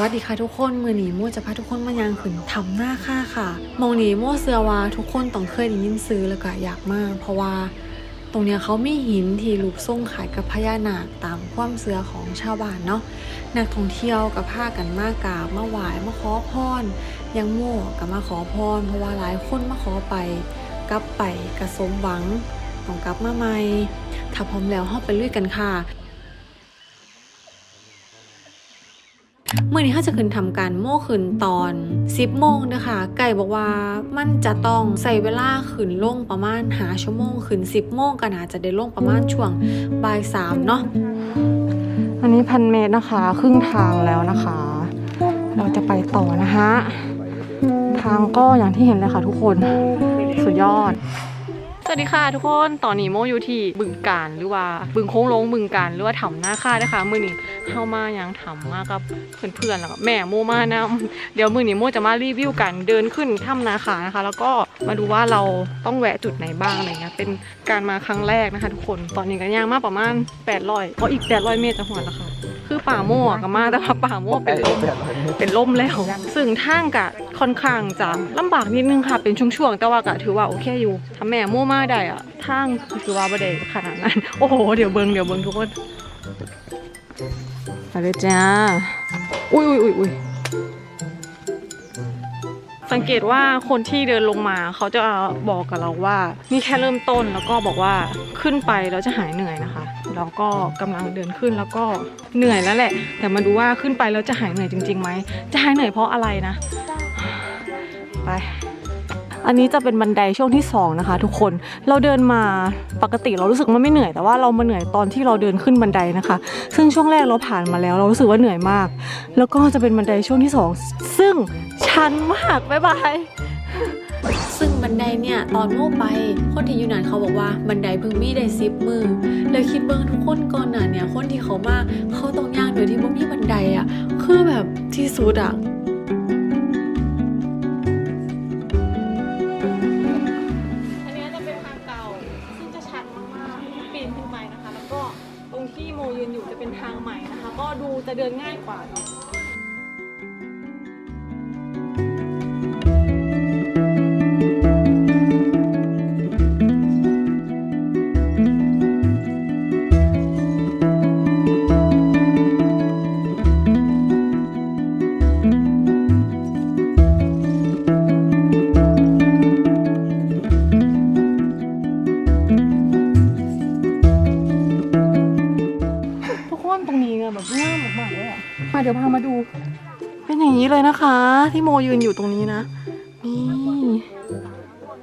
วัสดีค่ะทุกคนมือหนีโมจะพาทุกคนมายางขึ้นทำหน้าค่าค่ะ มองหนีโมเสือว่าทุกคนต้องเคยได้ยินซื้อแล้วก็อยากมาก เพราะว่าตรงเนี้ยเขามีหินที่รูปทรงขายกับพญานาคตามความเสือของชาวบ้านเนาะนักท่องเที่ยวกับผ้ากันมากราบมาไหว้มาขอพรยังโม่กับมาขอพรเพราะว่าหลายคนมาขอไปกลับไปกระสมหวังต้องกลับมาใหม่ถ้าพร้อมแล้วเฮาไปลุยกันค่ะ เมื่อนี้เขาจะขึ้นทำการโม่ขึ้นตอน 10โมงนะคะไก่บอกว่ามันจะต้องใส่เวลาขึ้นลงประมาณหาชั่วโมงขึ้น 10โมงก็น่าจะได้ลงประมาณช่วงบ่ายสามเนาะอันนี้พันเมตรนะคะ ครึ่งทางแล้วนะคะ เราจะไปต่อนะคะทางก็อย่างที่เห็นเลยค่ะทุกคนสุดยอด สวัสดีค่ะทุกคนตอนนี้โมอยู่ที่บึงการหรือว่าบึงโค้งลงบึงการหรือว่าถ้ำหน้าค่านะคะ มือนี้ เข้ามายังถ้ำมากับเพื่อนๆแล้วก็แม่โมมานะเดี๋ยวมือนี้โมจะมารีวิวกันเดินขึ้นถ้ำนาคานะคะ แล้วก็มาดูว่าเราต้องแวะจุดไหนบ้างอะไรเงี้ยเป็นการมาครั้งแรกนะคะทุกคนตอนนี้ก็ย่างมาประมาณ800ก็อีก800เมตรจะหัวแล้วค่ะคือป่าโม่อะก็มาแต่ว่าป่าโม่เป็นลมเป็นล่มแล้ว ซึ่งทางกะค่อนข้างจะลำบากนิดนึงค่ะเป็นช่วงๆแต่ว่ากะถือว่าโอเคอยู่ถ้าแม่โม่มาได้อะทางถือว่าบ่ได้ขนาดนั้น โอ้โหเดี๋ยวเบิงเดี๋ยวเบิงทุกคน ไปเลยจ้า อุ้ยอุ้ยอุ้ยอุ้ยสังเกตว่าคนที่เดินลงมาเขาจะบอกกับเราว่า นี่แค่เริ่มต้นแล้วก็บอกว่าขึ้นไปแล้วจะหายเหนื่อยนะคะเราก็กำลังเดินขึ้นแล้วก็เหนื่อยแล้วแหละ แต่มาดูว่าขึ้นไปแล้วจะหายเหนื่อยจริงๆไหมจะหายเหนื่อยเพราะอะไรนะ ไป อันนี้จะเป็นบันไดช่วงที่สองนะคะ ทุกคน เราเดินมาปกติเรารู้สึกว่าไม่เหนื่อย แต่ว่าเรามาเหนื่อยตอนที่เราเดินขึ้นบันไดนะคะ ซึ่งช่วงแรกเราผ่านมาแล้ว เรารู้สึกว่าเหนื่อยมาก แล้วก็จะเป็นบันไดช่วงที่สองซึ่งชันมากบ๊ายบายซึ่งบันไดเนี่ยตอนโม่ไปคนที่อยู่นานเขาบอกว่าบันไดเพิ่งมีได้ซิปมือเลยคิดเบิ้งทุกคนก่อนหน่ะเนี่ยคนที่เขามาเขาต้องย่างโดยที่บ่มีบันไดอะคือแบบที่สุดอะ ดินง่ายกว่าเนาะ มาเดี๋ยวพามาดู เป็นอย่างนี้เลยนะคะ ที่โมยืนอยู่ตรงนี้นะ นี่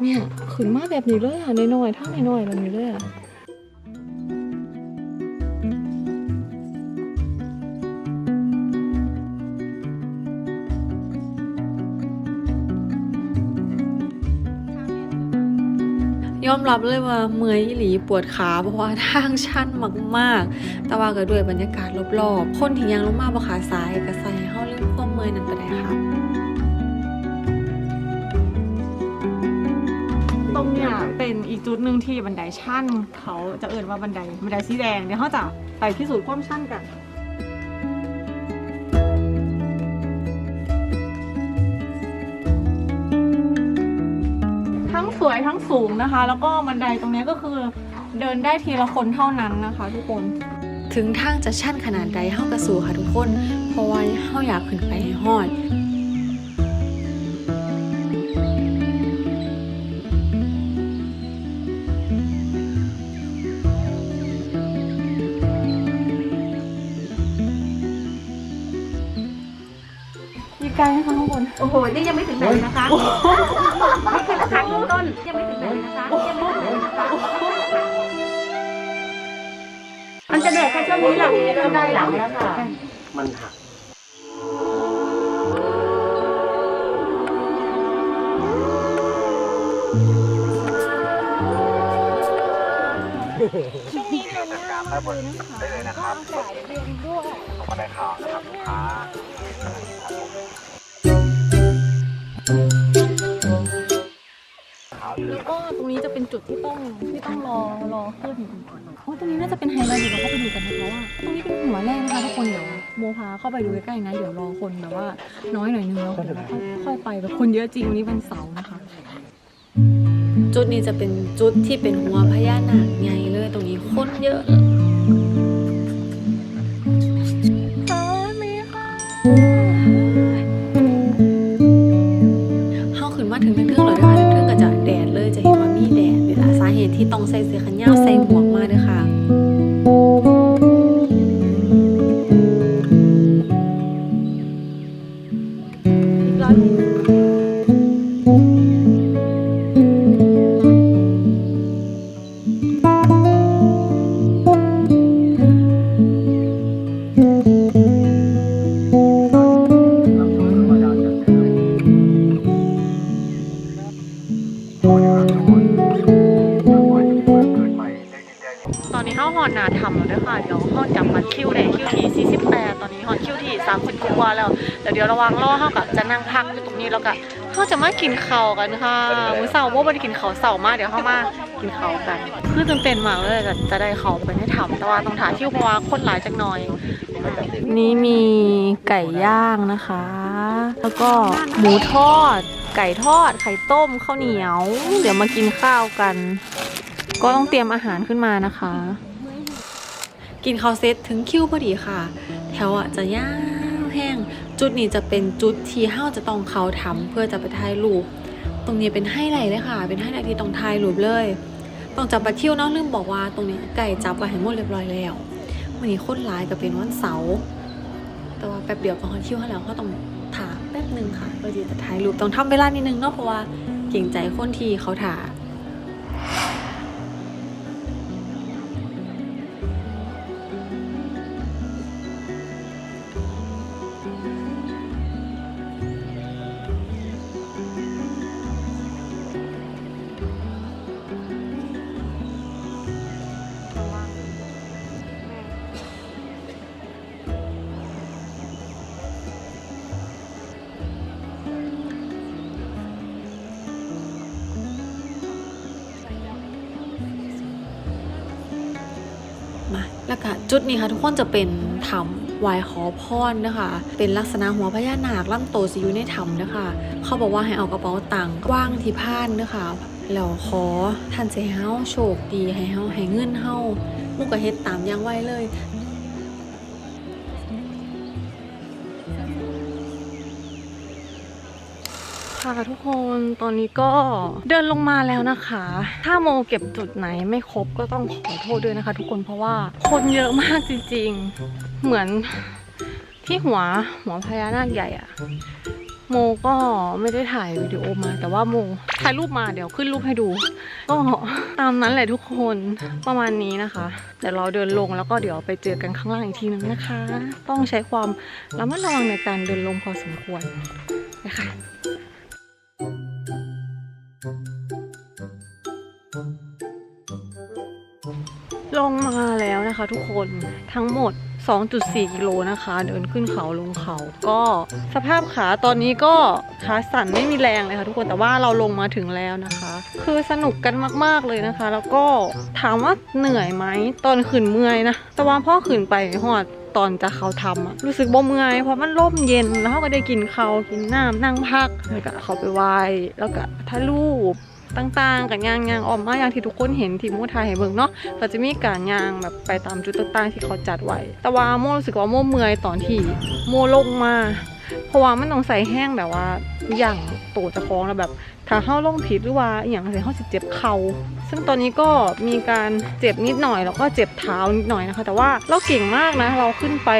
เนี่ยขึ้นมาแบบนี้เลยอะน้อยๆท่าน้อยๆแบบนี้เลยอะ ยอมรับเลยว่าเมื่อยหลีปวดขาเพราะว่าทางชันมากๆ แต่ว่าก็ด้วยบรรยากาศรอบๆ คนที่ยังลงมาบ่ขาซ้ายก็ใส่ให้เฮาลืมความเมื่อยนั่นก็ได้ค่ะตรงเนี้ยเป็นอีกจุดหนึ่งที่บันไดชันเขาจะเอ่นว่าบันไดบันไดสีแดงเดี๋ยวเขาจะไปพิสูจน์ความชันกัน ทั้งสวยทั้งสูงนะคะ แล้วก็บันไดตรงเนี้ยก็คือเดินได้ทีละคนเท่านั้นนะคะทุกคน ถึงทางจะชั่นขนาดใดเฮากระสูค่ะทุกคน เพราะว่าเฮาอยากขึ้นไปให้ฮอดมีไกลไหมคะข้างบน โอ้โห นี่ยังไม่ถึงไหนเลยนะคะนี่คือ ราคาเริ่มต้นยังไม่ถึงไหนเลยนะคะยังไม่ถึงไหนเลยนะคะมันจะแดดแค่ช่วงนี้แหละเริ่มได้หลังแล้วค่ะมันหักช่วงนี้ลมการได้บนได้เลยนะครับสายเรียนด้วยออกมาได้ข่าวนะครับ จะเป็นจุดที่ต้องที่ต้องรอรอขึ้นโอ้ตรงนี้น่าจะเป็นไฮไลท์เดี๋ยวเราเข้าไปดูกันนะคะว่าตรงนี้เป็นหัวแรกนะคะทุกคนเดี๋ยวโมพาเข้าไปดูใกล้ๆนะเดี๋ยวรอคนแบบว่าน้อยหน่อยนึงแล้วเดี๋ยวเราค่อยไปแบบคนเยอะจริงวันนี้วันเสาร์นะคะ จุดนี้จะเป็นจุดที่เป็นหัวพญานาคไงเลยตรงนี้คนเยอะเลย ใส่เสื้อแขนยาวใส่หมวกมา ดี๋ยวระวังรอเข้ากับจะนั่งพักอยู่ตรงนี้แล้วก็เข้าจะมากินข้าวกันค่ะมื้อเสาร์ว่าไม่ได้กินข้าวเสาร์มากเดี๋ยวเข้ามากินข้าวกัน คือตื่นเต้นมากเลยจะจะได้เข้าไปให้ทำแต่ว่าต้องถ่ายคิวเพราะว่าคนหลายจักหน่อย นี่มีไก่ย่างนะคะ แล้วก็หมูทอด ไก่ทอด ไข่ต้มข้าวเหนียว เดี๋ยวมากินข้าวกัน ก็ต้องเตรียมอาหารขึ้นมานะคะ กินข้าวเซตถึงคิวพอดีค่ะ แถวอะจะยาวแห้ง จุดนี้จะเป็นจุดที่เฮาจะต้องเขาทำเพื่อจะไปถ่ายรูป ตรงนี้เป็นไฮไลท์เลยค่ะ เป็นไฮไลท์ที่ต้องถ่ายรูปเลย ต้องจับบัตรคิวเนาะลืมบอกว่าตรงนี้ไก่จับไว้ให้หมดเรียบร้อยแล้ววันนี้คนร้ายก็เป็นวันเสาร์แต่ว่าแป๊บเดียวก็ฮอตคิวให้แล้วก็ต้องถาแป๊บหนึ่งค่ะเพื่อที่จะถ่ายรูปต้องทำเวลานิดนึงเนาะเพราะว่าเก่งใจคนที่เขาถ่าม แล้วก็จุดนี้ค่ะทุกคนจะเป็นถ้ำไหว้ขอพรนะคะ เป็นลักษณะหัวพญานาคล่ำโตสิอยู่ในถ้ำนะคะ เขาบอกว่าให้เอากระเป๋าตังค์ว่างที่พานนะคะแล้วขอท่านเสียเฮาโชคดีให้เฮาให้เงินเฮามุกกะเฮ็ดตามอย่างไวเลย ค่ะทุกคนตอนนี้ก็เดินลงมาแล้วนะคะ ถ้าโมเก็บจุดไหนไม่ครบก็ต้องขอโทษด้วยนะคะ ทุกคนเพราะว่าคนเยอะมากจริงๆ เหมือนที่หัวหัวพญานาคใหญ่อะโมก็ไม่ได้ถ่ายวิดีโอมา แต่ว่าโมถ่ายรูปมาเดี๋ยวขึ้นรูปให้ดู ก็ตามนั้นแหละทุกคนประมาณนี้นะคะเดี๋ยวเราเดินลงแล้วก็เดี๋ยวไปเจอกันข้างล่างอีกทีนึงนะคะ ต้องใช้ความระมัดระวังในการเดินลงพอสมควรนะคะ ลงมาแล้วนะคะทุกคนทั้งหมด 2.4 กิโลนะคะ เดินขึ้นเขาลงเขาก็สภาพขาตอนนี้ก็ขาสั่นไม่มีแรงเลยค่ะทุกคนแต่ว่าเราลงมาถึงแล้วนะคะ คือสนุกกันมากๆเลยนะคะ แล้วก็ถามว่าเหนื่อยไหมตอนขึ้นเมื่อยนะแต่ว่าพ่อขึ้นไปหอดตอนจะเขาทำอะรู้สึกบ่เมื่อยเพราะมันร่มเย็นแล้วเขาก็ได้กินเขากินน้ำนั่งพักแล้วก็เขาไปไหว้แล้วก็ถ่ายรูป ต่างๆ กับยางยางออมมาอย่างที่ทุกคนเห็นที่โมถ่ายให้เบิ่งเนาะก็จะมีการยางแบบไปตามจุดต่างๆที่เขาจัดไว้ แต่ว่าโมรู้สึกว่าโมเมื่อยตอนที่โมลงมา เพราะว่ามันต้องใส่แห้งแบบว่าอย่างโตจะคล้องแล้วแบบ ถ้าเข้าลงผิดหรือว่าอย่างไรเขาจะเจ็บเข่าซึ่งตอนนี้ก็มีการเจ็บนิดหน่อย แล้วก็เจ็บเท้านิดหน่อยนะคะ แต่ว่าเราเก่งมากนะ เราขึ้นไป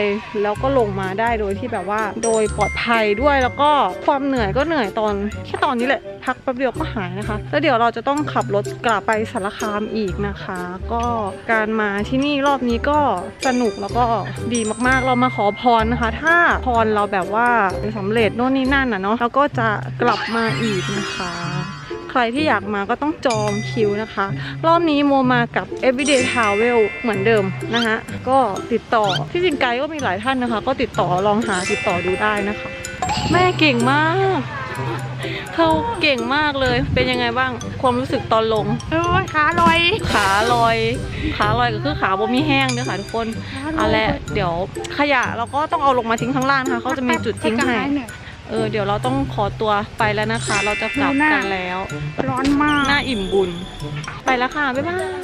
แล้วก็ลงมาได้โดยที่แบบว่า โดยปลอดภัยด้วยแล้วก็ความเหนื่อยก็เหนื่อยตอนแค่ตอนนี้แหละพักแป๊บเดียวก็หายนะคะ แล้วเดี๋ยวเราจะต้องขับรถกลับไปสารคามอีกนะคะ ก็การมาที่นี่รอบนี้ก็สนุกแล้วก็ดีมากๆ เรามาขอพรนะคะ ถ้าพรเราแบบว่าสำเร็จโน่นนี่นั่นนะเนาะเราก็จะกลับมาอีกนะคะใครที่อยากมาก็ต้องจองคิวนะคะ รอบนี้โมมากับ Everyday Travel เหมือนเดิมนะคะก็ติดต่อที่จริงไกด์ก็มีหลายท่านนะคะ ก็ติดต่อลองหาติดต่อดูได้นะคะ แม่เก่งมากเขาเก่งมากเลย เป็นยังไงบ้าง ความรู้สึกตอนลงโอ้ยขาลอย ขาลอย ขาลอยก็คือขาบ่มีแห้งเด้อค่ะทุกคนเอาละเดี๋ยวขยะเราก็ต้องเอาลงมาทิ้งข้างล่างนะคะเขาจะมีจุดทิ้งให้ เออเดี๋ยวเราต้องขอตัวไปแล้วนะคะ เราจะกลับกันแล้ว ร้อนมาก หน้าอิ่มบุญ ไปแล้วค่ะ บ๊ายบายบ๊ายบาย